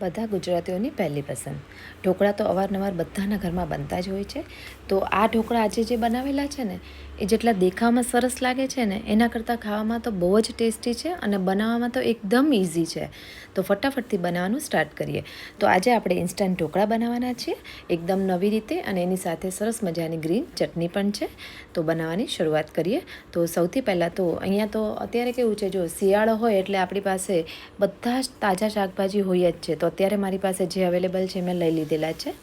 બધા ગુજરાતીઓની પહેલી પસંદ. ઢોકળા તો અવારનવાર બધાના ઘરમાં બનતા જ હોય છે. તો આ ઢોકળા આજે જે બનાવેલા છે ને, એ જેટલા દેખાવામાં સરસ લાગે છે ને, એના કરતાં ખાવામાં તો બહુ જ ટેસ્ટી છે અને બનાવવામાં તો એકદમ ઇઝી છે. તો ફટાફટથી બનાવવાનું સ્ટાર્ટ કરીએ. તો આજે આપણે ઇન્સ્ટન્ટ ઢોકળા બનાવવાના છીએ. એકદમ નવી રીતે અને એની સાથે સરસ મજાની ગ્રીન ચટણી પણ છે. તો બનાવવાની શરૂઆત કરીએ. તો સૌથી પહેલાં તો અહીંયા તો અત્યારે કેવું છે, જો શિયાળો હોય એટલે આપણી પાસે બધા જ તાજા શાકભાજી હોય જ છે. તો અત્યારે મારી પાસે જે અવેલેબલ છે મેં લઈ લીધેલા છે.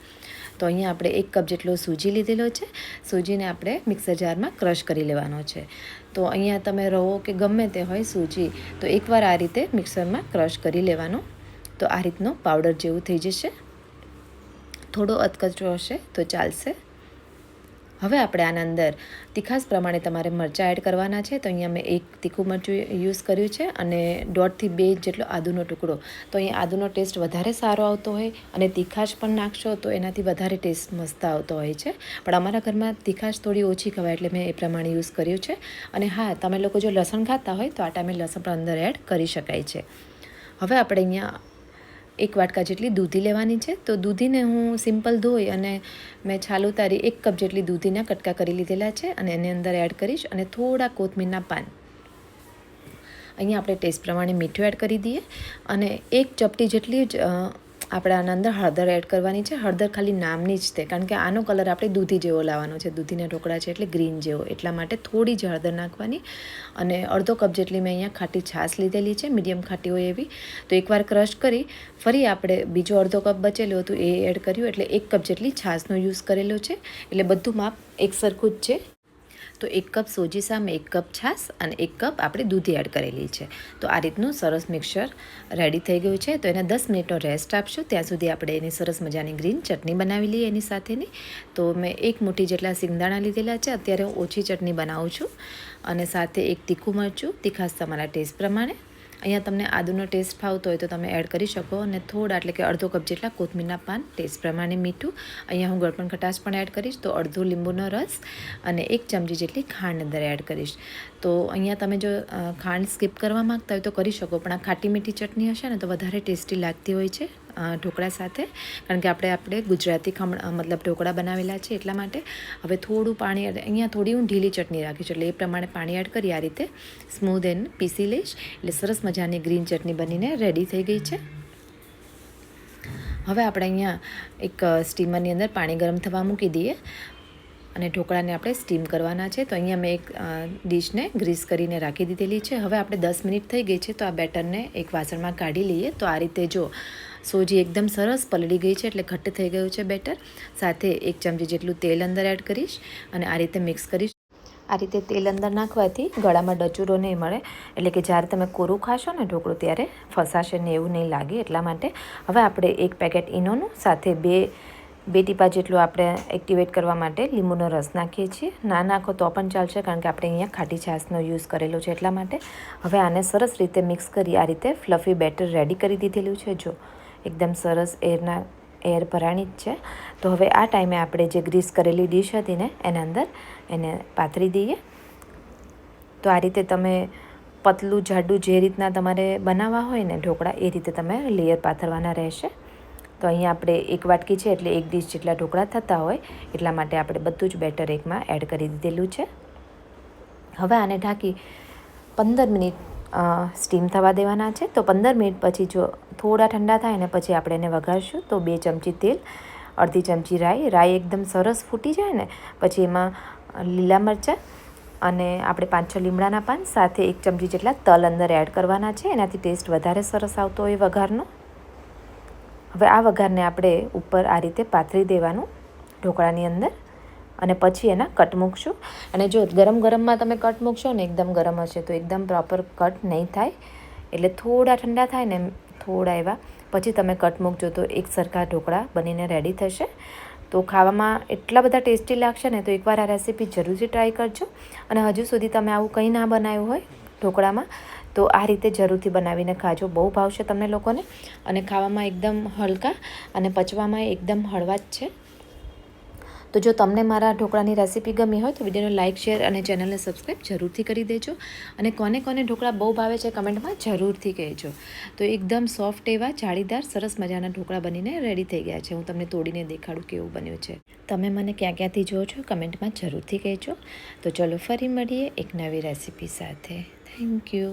તો અહીંયા આપણે એક કપ જેટલો સૂજી લીધેલો છે. સૂજીને આપણે મિક્સર જારમાં ક્રશ કરી લેવાનો છે. તો અહીંયા તમે રવો કે ગમે તે હોય સૂજી, તો એકવાર આ રીતે મિક્સરમાં ક્રશ કરી લેવાનો. તો આ રીતનો પાવડર જેવું થઈ જશે. થોડો અધકચરો હશે તો ચાલશે. હવે આપણે આના અંદર તીખાસ પ્રમાણે તમારે મરચાં એડ કરવાના છે. તો અહીંયા મેં એક તીખું મરચું યુઝ કર્યું છે અને દોઢથી બે જેટલો આદુનો ટુકડો. તો અહીંયા આદુનો ટેસ્ટ વધારે સારો આવતો હોય અને તીખાશ પણ નાખશો તો એનાથી વધારે ટેસ્ટ મસ્ત આવતો હોય છે. પણ અમારા ઘરમાં તીખાશ થોડી ઓછી ખવાય એટલે મેં એ પ્રમાણે યુઝ કર્યું છે. અને હા, તમે લોકો જો લસણ ખાતા હોય તો આ ટાઈમે લસણ પણ અંદર એડ કરી શકાય છે. હવે આપણે અહીંયા એક વાટકા જેટલી દૂધી લેવાની છે. તો દૂધીને હું સિમ્પલ ધોઈ અને મેં છાલ ઉતારી એક કપ જેટલી દૂધીના કટકા કરી લીધેલા છે અને એની અંદર એડ કરીશ અને થોડા કોથમીરના પાન. અહીંયા આપણે ટેસ્ટ પ્રમાણે મીઠું એડ કરી દઈએ અને એક ચપટી જેટલી જ આપણે આના અંદર હળદર એડ કરવાની છે. હળદર ખાલી નામની જ તે, કારણ કે આનો કલર આપણે દૂધી જેવો લાવવાનો છે. દૂધીના ઢોકળા છે એટલે ગ્રીન જેવો. એટલા માટે થોડી જ હળદર નાખવાની અને અડધો કપ જેટલી મેં અહીંયા ખાટી છાશ લીધેલી છે મીડિયમ ખાટી હોય એવી. તો એકવાર ક્રશ કરી, ફરી આપણે બીજો અડધો કપ બચેલું હતું, એ એડ કર્યું. એટલે એક કપ જેટલી છાશનો યુઝ કરેલો છે. એટલે બધું માપ એક સરખું જ છે. તો એક કપ સોજી સામે, એક કપ છાશ અને એક કપ આપણે દૂધી એડ કરેલી છે. તો આ રીતનું સરસ મિક્સર રેડી થઈ ગયું છે. તો એને દસ મિનિટનો રેસ્ટ આપશું. ત્યાં સુધી આપણે એની સરસ મજાની ગ્રીન ચટણી બનાવી લઈએ એની સાથેની. તો મેં એક મુઠ્ઠી જેટલા સિંગદાણા લીધેલા છે. અત્યારે હું ઓછી ચટણી બનાવું છું. અને સાથે એક તીખું મરચું. તીખાસ તમારા ટેસ્ટ પ્રમાણે. અહીંયા તમને આદુનો ટેસ્ટ ફાવતો હોય તો તમે એડ કરી શકો અને થોડા એટલે કે અડધો કપ જેટલા કોથમીરના પાન ટેસ્ટ પ્રમાણે મીઠું. અહીંયા હું ગળપણ ખટાશ પણ એડ કરીશ, તો અડધો લીંબુનો રસ અને એક ચમચી જેટલી ખાંડ અંદર એડ કરીશ. તો અહીંયા તમે જો ખાંડ સ્કીપ કરવા માંગતા હોય તો કરી શકો, પણ આ ખાટી મીઠી ચટણી હશે ને તો વધારે ટેસ્ટી લાગતી હોય છે. ઢોકળા સાથે. કારણ કે આપણે આપણે ગુજરાતી ખમણ મતલબ ઢોકળા બનાવેલા છે એટલા માટે. હવે થોડું પાણી અહીંયા થોડી હું ઢીલી ચટણી રાખીશ એટલે એ પ્રમાણે પાણી એડ કરી આ રીતે સ્મૂધ એન્ડ પીસી લઈશ. એટલે સરસ મજાની ગ્રીન ચટણી બનીને રેડી થઈ ગઈ છે. હવે આપણે અહીંયા એક સ્ટીમરની અંદર પાણી ગરમ થવા મૂકી દઈએ. અને ઢોકળાને આપણે સ્ટીમ કરવાના છે. તો અહીંયા મેં એક ડીશને ગ્રીસ કરીને રાખી દીધેલી છે. હવે આપણે દસ મિનિટ થઈ ગઈ છે તો આ બેટરને એક વાસણમાં કાઢી લઈએ. તો આ રીતે જો સોજી એકદમ સરસ પલળી ગઈ છે એટલે ઘટ્ટ થઈ ગયું છે બેટર. સાથે એક ચમચી જેટલું તેલ અંદર એડ કરીશ અને આ રીતે મિક્સ કરીશ. આ રીતે તેલ અંદર નાખવાથી ગળામાં ડચુરો નહીં મળે. એટલે કે જ્યારે તમે કોરું ખાશો ને ઢોકળું ત્યારે ફસાશે ને એવું નહીં લાગે એટલા માટે. હવે આપણે એક પેકેટ ઈનોનું સાથે બે બે ટીપા જેટલું આપણે એક્ટિવેટ કરવા માટે લીંબુનો રસ નાખીએ છીએ. ના નાખો તો પણ ચાલશે કારણ કે આપણે અહીંયા ખાટી છાશનો યુઝ કરેલો છે એટલા માટે. હવે આને સરસ રીતે મિક્સ કરી આ રીતે ફ્લફી બેટર રેડી કરી દીધેલું છે. જો એકદમ સરસ એરના એર ભરાણી જ છે. તો હવે આ ટાઈમે આપણે જે ગ્રીસ કરેલી ડીશ હતી ને, એના અંદર એને પાથરી દઈએ. તો આ રીતે તમે પતલું જાડું જે રીતના તમારે બનાવવા હોય ને ઢોકળા, એ રીતે તમે લેયર પાથરવાના રહેશે. તો અહીંયા આપણે એક વાટકી છે એટલે એક ડીશ જેટલા ઢોકળા થતા હોય એટલા માટે આપણે બધું જ બેટર એકમાં એડ કરી દીધેલું છે. હવે આને ઢાંકી પંદર મિનિટ સ્ટીમ થવા દેવાના છે. તો પંદર મિનિટ પછી જો થોડા ઠંડા થાય ને પછી આપણે એને વઘારશું. તો બે ચમચી તેલ, અડધી ચમચી રાઈ. રાઈ એકદમ સરસ ફૂટી જાય ને પછી એમાં લીલા મરચાં અને આપણે પાંચ છ લીમડાના પાન, સાથે એક ચમચી જેટલા તલ અંદર એડ કરવાના છે. એનાથી ટેસ્ટ વધારે સરસ આવતો હોય વઘારનો. હવે આ વઘારને આપણે ઉપર આ રીતે પાથરી દેવાનું ઢોકળાની અંદર અને પછી એના કટ મૂકશું. અને જો ગરમ ગરમમાં તમે કટ મૂકશો ને એકદમ ગરમ હશે તો એકદમ પ્રોપર કટ નહીં થાય. એટલે થોડા ઠંડા થાય ને થોડા એવા. પછી તમે કટ મૂકજો તો એક સરખા ઢોકળા બનીને રેડી થશે. તો ખાવામાં એટલા બધા ટેસ્ટી લાગશે ને તો એકવાર આ રેસીપી જરૂરથી ટ્રાય કરજો. અને હજુ સુધી તમે આવું કંઈ ના બનાવ્યું હોય ઢોકળામાં તો આ રીતે જરૂરથી બનાવીને ખાજો. બહુ ભાવશે તમને લોકોને. અને ખાવામાં એકદમ હલકા અને પચવામાં એકદમ હળવા જ છે. તો જો તમને મારા ઢોકળાની રેસીપી ગમી હોય તો વિડીયોને લાઇક શેર અને ચેનલને સબસ્ક્રાઈબ જરૂરથી કરી દેજો. અને કોને કોને ઢોકળા બહુ ભાવે છે કમેન્ટમાં જરૂરથી કહેજો. તો એકદમ સોફ્ટ એવા જાળીદાર, સરસ મજાના ઢોકળા બનીને રેડી થઈ ગયા છે. હું તમને તોડીને દેખાડું કેવું બન્યું છે. તમે મને ક્યાં ક્યાંથી જુઓ છો કમેન્ટમાં જરૂરથી કહેજો. તો ચલો ફરી મળીએ એક નવી રેસીપી સાથે. Thank you